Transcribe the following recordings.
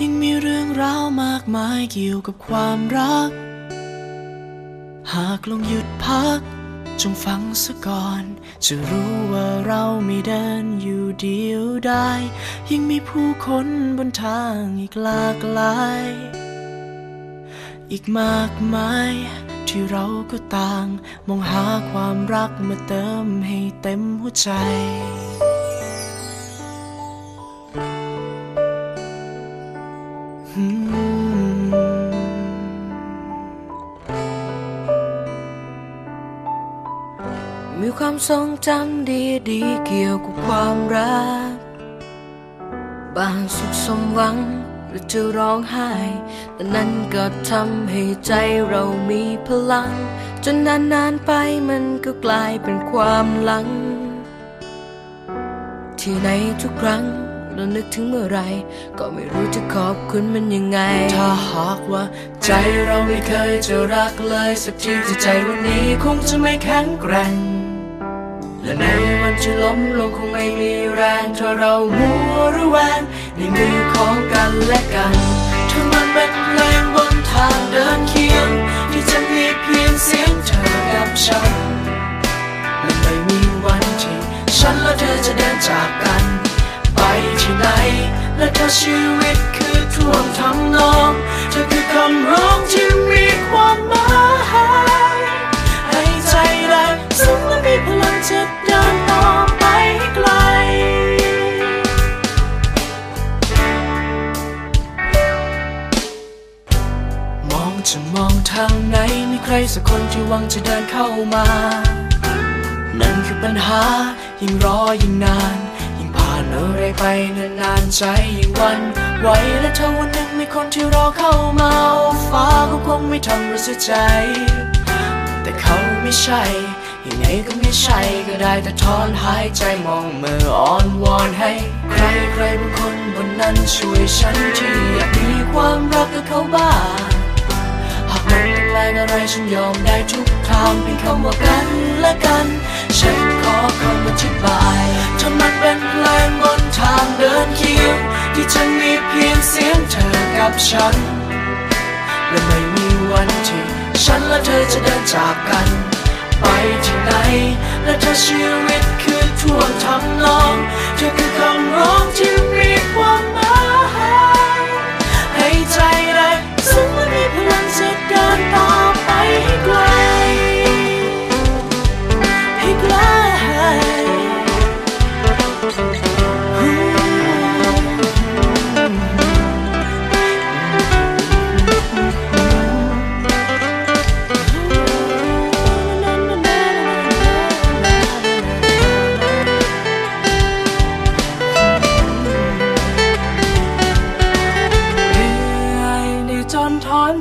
ยังมีเรื่องราวมากมายเกี่ยวกับความรัก หากลองหยุดพัก จงฟังซะก่อน จะรู้ว่าเราไม่เดินอยู่เดียวได้ยังมีผู้คนบนทางอีกหลากหลาย อีกมากมาย ที่เราก็ต่าง มองหาความรักมาเติมให้เต็มหัวใจ ทรงจำดีๆเกี่ยวกับความรัก บางสุขสมหวังหรือจะร้องไห้ แต่นั้นก็ทำให้ใจเรามีพลัง จนนานๆไปมันก็กลายเป็นความหลัง ที่ในทุกครั้งเรานึกถึงเมื่อไร ก็ไม่รู้จะขอบคุณมันยังไง ถ้าหากว่า ใจเราไม่เคยจะรักเลย สักทีที่ใจวันนี้คงจะไม่แข็งแกร่ง และในวันที่ล้มลงคงไม่มีแรงถ้าเรามัวระแวงในมือของกันและกันถ้ามันเป็นเพลงบนทางเดินเคียง ที่จะมีเพียงเสียงเธอกับฉันและไม่มีวันที่ฉันและเธอจะเดินจากกัน ไปที่ไหน และถ้าชีวิตคือท่วงทำนองเธอคือคำร้องที่มีความหมาย จะเดินต่อไปให้ไกล มองจะมองทางไหนมีใครสักคนที่หวังจะเดินเข้ามา นั่นคือปัญหายิ่งรอยิ่งนาน ยิ่งผ่านอะไรไปนานๆใจยิ่งวันไหวและถ้าวันหนึ่งมีคนที่รอเข้ามาโอ้ฟ้าก็คงไม่ทำรู้สึกใจ แต่เขาไม่ใช่ ก็ไม่ใช่ก็ได้แต่ถอนหายใจมองเมื่ออ้อนวอนให้ ใครใครบางคนบนนั้นช่วยฉันที่อยากมีความรักกับเขาบ้างหากมันเป็นแรงอะไรฉันยอมได้ทุกทางเพียงคำว่ากันและกัน ฉันขอคำอธิบายถ้ามันเป็นเพลงบนทางเดินเคียงที่จะมีเพียงเสียงเธอกับฉัน และไม่มีวันที่ฉันและเธอจะเดินจากกัน ไปที่ไหน และถ้าชีวิตคือท่วงทำนองเธอคือคำร้องที่มีความหมายให้ใจได้ซึ้งและมีพลังจะเดินต่อ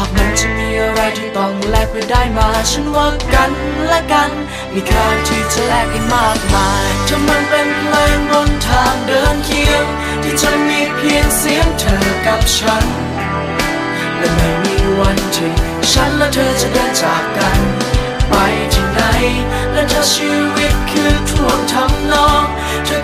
ากมันจะมีอะไรที่ต้องแลกเพื่อได้มา ฉันว่ากันและกัน มีค่าที่จะแลกกันมากมายถ้ามันเป็นเพลงบนทางเดินเคียง ที่จะมีเพียงเสียงเธอกับฉัน และไม่มีวันที่ฉันและเธอจะเดินจากกัน ไปที่ไหน และถ้าชีวิตคือท่วงทำนองเธอ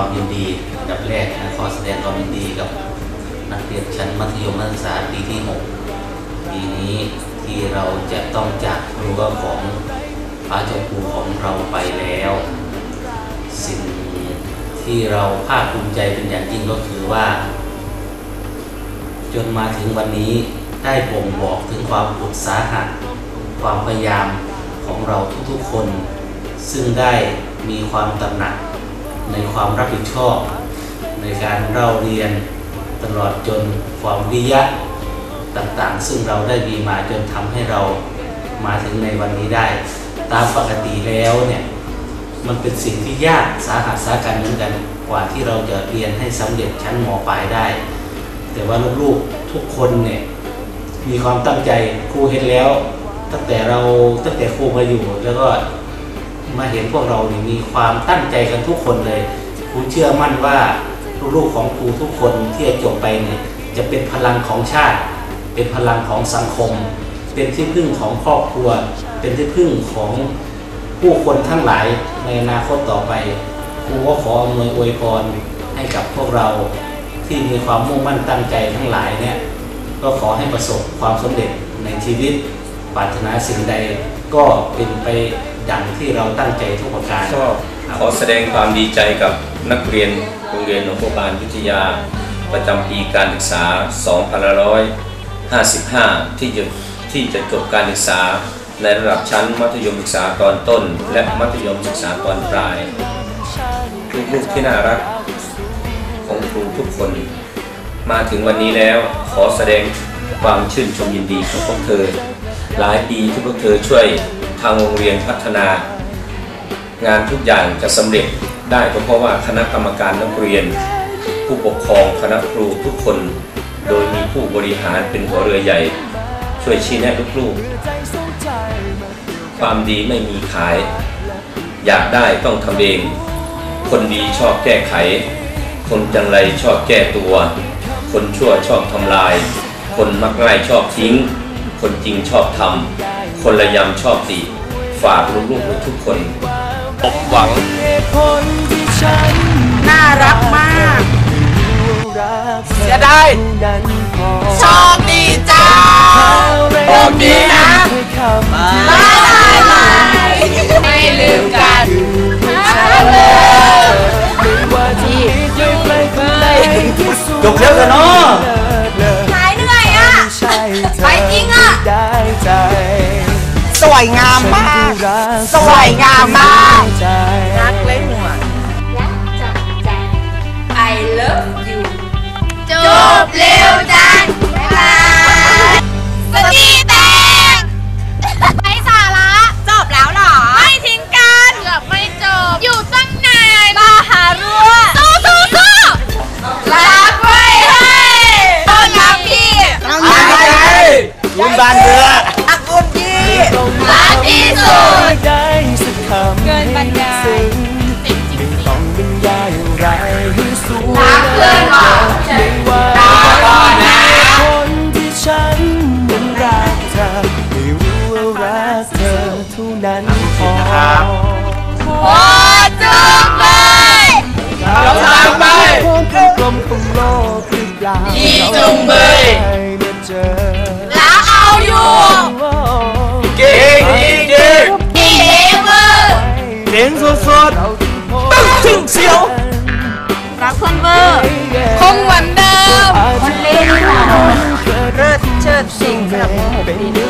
ความดีกับแรกและขอแสดงความยินดีกับนักเรียนชั้นมัธยมศึกษาปีที่6ปีนี้ที่เราจะต้องจากรั้วของพระเจ้าครูของเราไปแล้ว สิ่งที่เราภาคภูมิใจเป็นอย่างยิ่งก็คือว่า จนมาถึงวันนี้ได้บ่งบอกถึงความอุตสาหะความพยายามของเราทุกๆคน ซึ่งได้มีความตระหนัก ในความรับผิดชอบ ในการเล่าเรียนตลอดจนความวิยะต่างๆ ซึ่งเราได้มีมาจนทำให้เรามาถึงในวันนี้ได้ ตามปกติแล้วเนี่ยมันเป็นสิ่งที่ยากสาหัสสากันเหมือนกันกว่าที่เราจะเรียนให้สำเร็จชั้นมปลายได้ แต่ว่าลูกๆทุกคนเนี่ยมีความตั้งใจครูเห็นแล้ว ตั้งแต่เราตั้งแต่ครูมาอยู่แล้วก็ มาเห็นพวกเรานี่มีความตั้งใจกันทุกคนเลยครูเชื่อมั่นว่าลูกๆของครูทุกคนที่จะจบไปเนี่ยจะเป็นพลังของชาติ เป็นพลังของสังคม เป็นที่พึ่งของครอบครัว เป็นที่พึ่งของผู้คนทั้งหลายในอนาคตต่อไปครูก็ขออำนวยอวยพรให้กับพวกเราที่มีความมุ่งมั่นตั้งใจทั้งหลายเนี่ยก็ขอให้ประสบความสำเร็จในชีวิตปรารถนาสิ่งใด ก็เป็นไปดังที่เราตั้งใจทุกประการก็ขอแสดงความดีใจกับนักเรียนโรงเรียนหนองบัวบานวิทยา ประจำปีการศึกษา 2555 ที่จะที่จะจบการศึกษาในระดับชั้นมัธยมศึกษาตอนต้น และมัธยมศึกษาตอนปลายลูกๆที่น่ารักของครูทุกคน มาถึงวันนี้แล้วขอแสดงความชื่นชมยินดีของพวกเธอ หลายปีที่พวกเธอช่วยทางโรงเรียนพัฒนา งานทุกอย่างจะสำเร็จได้ก็เพราะว่าคณะกรรมการนักเรียน ผู้ปกครองคณะครูทุกคน โดยมีผู้บริหารเป็นหัวเรือใหญ่ ช่วยชี้แนะลูกๆความดีไม่มีขาย อยากได้ต้องทำเอง คนดีชอบแก้ไข คนจังไรชอบแก้ตัว คนชั่วชอบทำลาย คนมักง่ายชอบทิ้ง คนจริงชอบทำคนระยำชอบติฝากลูกๆทุกคนพบหวังน่ารักมากเสียดายโชคดีจ้าโชคดีนะบายบายไม่ลืมกันเลยจบแล้วกันเนาะ วยงามมาก สวยงามมากรักเลยหัว I love you จบเร็วจังบ๊ายบายสตีแต สียงสดเราที่พบๆถึงเสียว รักเพื่อนเวอร์คงเหมือนเดิมคนเล่นเลิศเชิดสิ่งสำหรับมือหกเป็นปีนึกกัน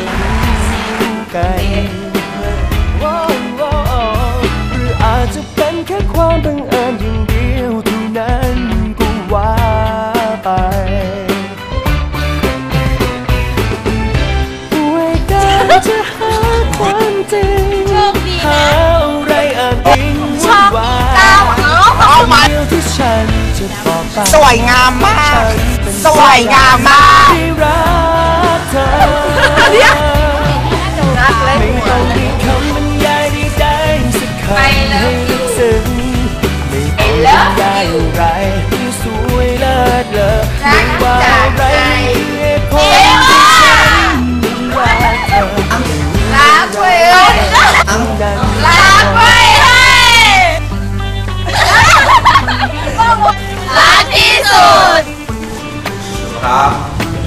สวยงามมาก สวยงามมากที่รักเธอรักเลยไม่ต้องมีคำบรรยายใดๆสักคำไปให้เลิฟยูลึกซึ้งไม่ต้องบรรยายอะไรที่สวยเลิศเลอ ที่สุสุดครับ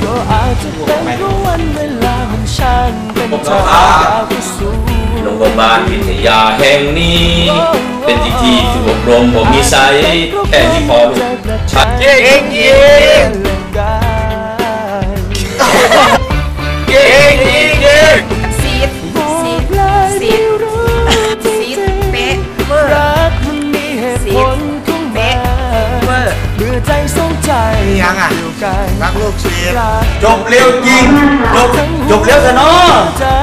ก็อาจจะเป็นเพราะวันเวลาของฉันเป็นผมทางครับยาวไปสู่โรงพยาบาลวิทยาแห่งนี้ เป็นที่ที่ฝึกอบรมผมมีไซส์แค่ที่พอลูกชัดเก่งเก่ง ยังอะเดียวกันรักลูกเสียรักจบเร็วจริง จบจบเร็วซะเนาะ